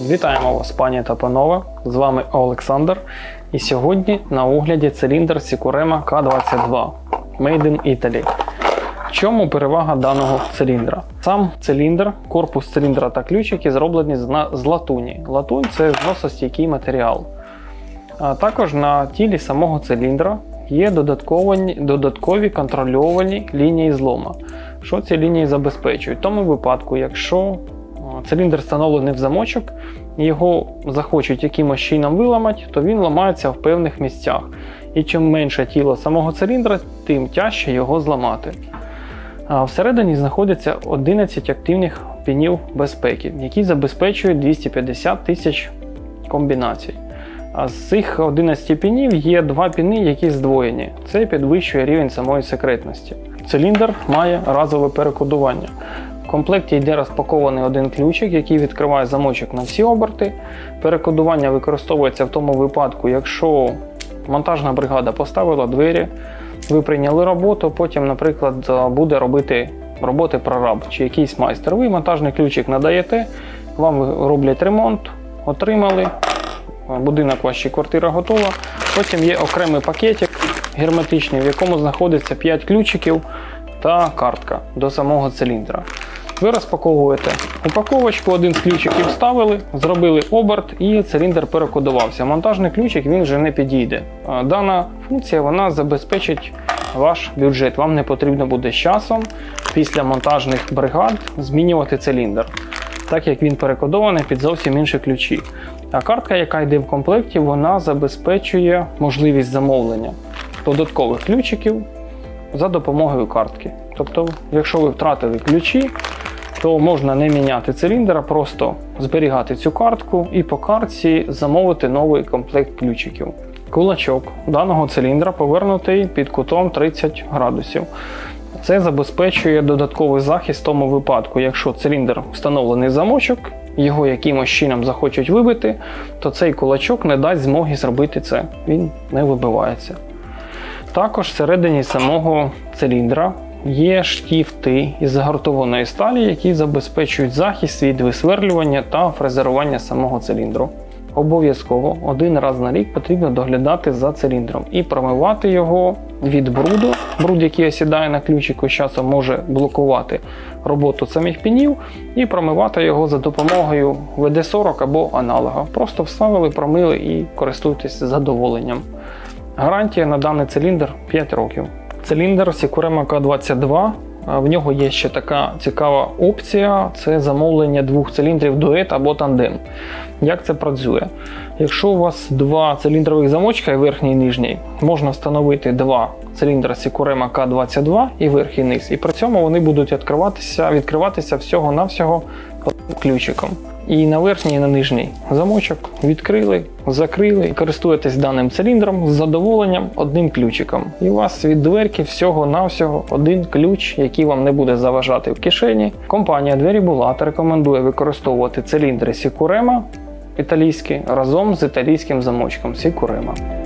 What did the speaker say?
Вітаємо вас, пані та панове! З вами Олександр. І сьогодні на огляді циліндр Sicurema K22 Made in Italy. В чому перевага даного циліндра? Сам циліндр, корпус циліндра та ключики зроблені з латуні. Латунь це зносостійкий матеріал. А також на тілі самого циліндра є додаткові, контрольовані лінії злома. Що ці лінії забезпечують? В тому випадку, якщо циліндр встановлений в замочок, його захочуть якимось чином виламати, то він ламається в певних місцях. І чим менше тіло самого циліндра, тим тяжче його зламати. Всередині знаходиться 11 активних пінів безпеки, які забезпечують 250 тисяч комбінацій. А з цих 11 пінів є два піни, які здвоєні. Це підвищує рівень самої секретності. Циліндр має разове перекодування. В комплекті йде розпакований один ключик, який відкриває замочок на всі оберти. Перекодування використовується в тому випадку, якщо монтажна бригада поставила двері, ви прийняли роботу, потім, наприклад, буде робити роботи прораб чи якийсь майстер. Ви монтажний ключик надаєте, вам роблять ремонт, отримали, будинок ваш квартира готова. Потім є окремий пакетик герметичний, в якому знаходиться 5 ключиків та картка до самого циліндра. Ви розпаковуєте упаковочку, один з ключиків вставили, зробили оберт і циліндр перекодувався. Монтажний ключик він вже не підійде. Дана функція вона забезпечить ваш бюджет. Вам не потрібно буде з часом після монтажних бригад змінювати циліндр, так як він перекодований під зовсім інші ключі. А картка, яка йде в комплекті, вона забезпечує можливість замовлення додаткових ключиків за допомогою картки. Тобто, якщо ви втратили ключі, то можна не міняти циліндр, а просто зберігати цю картку і по картці замовити новий комплект ключиків. Кулачок даного циліндра повернутий під кутом 30 градусів. Це забезпечує додатковий захист в тому випадку, якщо циліндр встановлений замочок, його якимось чином захочуть вибити, то цей кулачок не дасть змоги зробити це. Він не вибивається. Також всередині самого циліндра є штіфти із загартованої сталі, які забезпечують захист від висверлювання та фрезерування самого циліндру. Обов'язково один раз на рік потрібно доглядати за циліндром і промивати його від бруду. Бруд, який осідає на ключику, з часом може блокувати роботу самих пінів, і промивати його за допомогою ВД-40 або аналога. Просто вставили, промили і користуйтесь задоволенням. Гарантія на даний циліндр 5 років. Циліндр Sicurema K22. В нього є ще така цікава опція: це замовлення двох циліндрів дует або тандем. Як це працює? Якщо у вас два циліндрових замочка, верхній і нижній, можна встановити два циліндри Sicurema K22 і верх і низ. І при цьому вони будуть відкриватися, відкриватися всього-навсього ключиком. І на верхній, і на нижній замочок відкрили, закрили користуєтесь даним циліндром з задоволенням одним ключиком. І у вас від дверки всього-навсього один ключ, який вам не буде заважати в кишені. Компанія Двері Булат рекомендує використовувати циліндри Сікурема італійські разом з італійським замочком Sicurema.